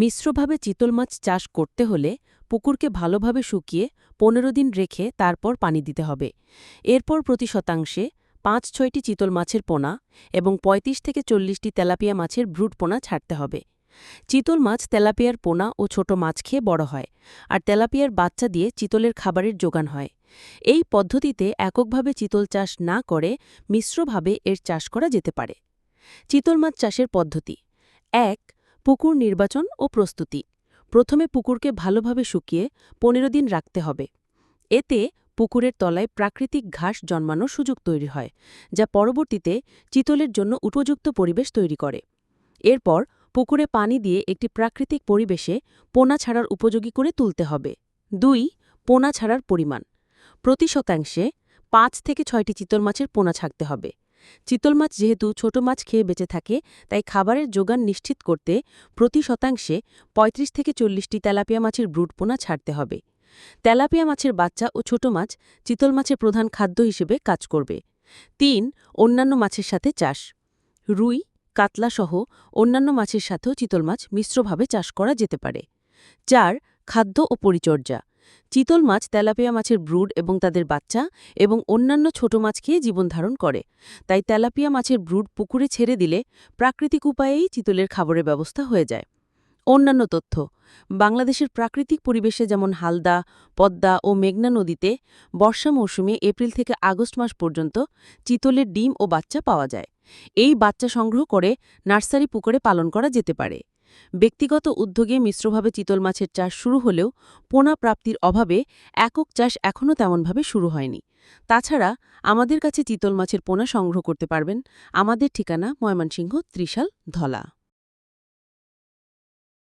মিশ্রভাবে চিতল মাছ চাষ করতে হলে পুকুরকে ভালোভাবে শুকিয়ে পনেরো দিন রেখে তারপর পানি দিতে হবে। এরপর প্রতি শতাংশে পাঁচ ছয়টি চিতল মাছের পোনা এবং ৩৫ থেকে চল্লিশটি তেলাপিয়া মাছের ব্রুড পোনা ছাড়তে হবে। চিতল মাছ তেলাপিয়ার পোনা ও ছোট মাছ খেয়ে বড় হয় আর তেলাপিয়ার বাচ্চা দিয়ে চিতলের খাবারের যোগান হয়। এই পদ্ধতিতে এককভাবে চিতল চাষ না করে মিশ্রভাবে এর চাষ করা যেতে পারে। চিতল মাছ চাষের পদ্ধতি। এক পুকুর নির্বাচন ও প্রস্তুতি। প্রথমে পুকুরকে ভালোভাবে শুকিয়ে পনেরো দিন রাখতে হবে। এতে পুকুরের তলায় প্রাকৃতিক ঘাস জন্মানোর সুযোগ তৈরি হয়, যা পরবর্তীতে চিতলের জন্য উপযুক্ত পরিবেশ তৈরি করে। এরপর পুকুরে পানি দিয়ে একটি প্রাকৃতিক পরিবেশে পোনা ছাড়ার উপযোগী করে তুলতে হবে। দুই, পোনা ছাড়ার পরিমাণ। প্রতি শতাংশে পাঁচ থেকে ছয়টি চিতল মাছের পোনা ছাড়তে হবে। চিতল মাছ যেহেতু ছোট মাছ খেয়ে বেঁচে থাকে, তাই খাবারের যোগান নিশ্চিত করতে প্রতি শতাংশে ৩৫ থেকে চল্লিশটি তেলাপিয়া মাছের ব্রুড পোনা ছাড়তে হবে। তেলাপিয়া মাছের বাচ্চা ও ছোট মাছ চিতল মাছের প্রধান খাদ্য হিসেবে কাজ করবে। তিন, অন্যান্য মাছের সাথে চাষ। রুই, কাতলা সহ অন্যান্য মাছের সাথেও চিতল মাছ মিশ্রভাবে চাষ করা যেতে পারে। চার, খাদ্য ও পরিচর্যা। চিতল মাছ তেলাপিয়া মাছের ব্রুড এবং তাদের বাচ্চা এবং অন্যান্য ছোট মাছ খেয়ে জীবন ধারণ করে। তাই তেলাপিয়া মাছের ব্রুড পুকুরে ছেড়ে দিলে প্রাকৃতিক উপায়েই চিতলের খাবারের ব্যবস্থা হয়ে যায়। অন্যান্য তথ্য, বাংলাদেশের প্রাকৃতিক পরিবেশে যেমন হালদা, পদ্মা ও মেঘনা নদীতে বর্ষা মৌসুমে এপ্রিল থেকে আগস্ট মাস পর্যন্ত চিতলের ডিম ও বাচ্চা পাওয়া যায়। এই বাচ্চা সংগ্রহ করে নার্সারি পুকুরে পালন করা যেতে পারে। ব্যক্তিগত উদ্যোগে মিশ্রভাবে চিতল মাছের চাষ শুরু হলেও পোনা প্রাপ্তির অভাবে একক চাষ এখনও তেমনভাবে শুরু হয়নি। তাছাড়া আমাদের কাছে চিতল মাছের পোনা সংগ্রহ করতে পারবেন। আমাদের ঠিকানা ময়মনসিংহ ত্রিশাল ধলা।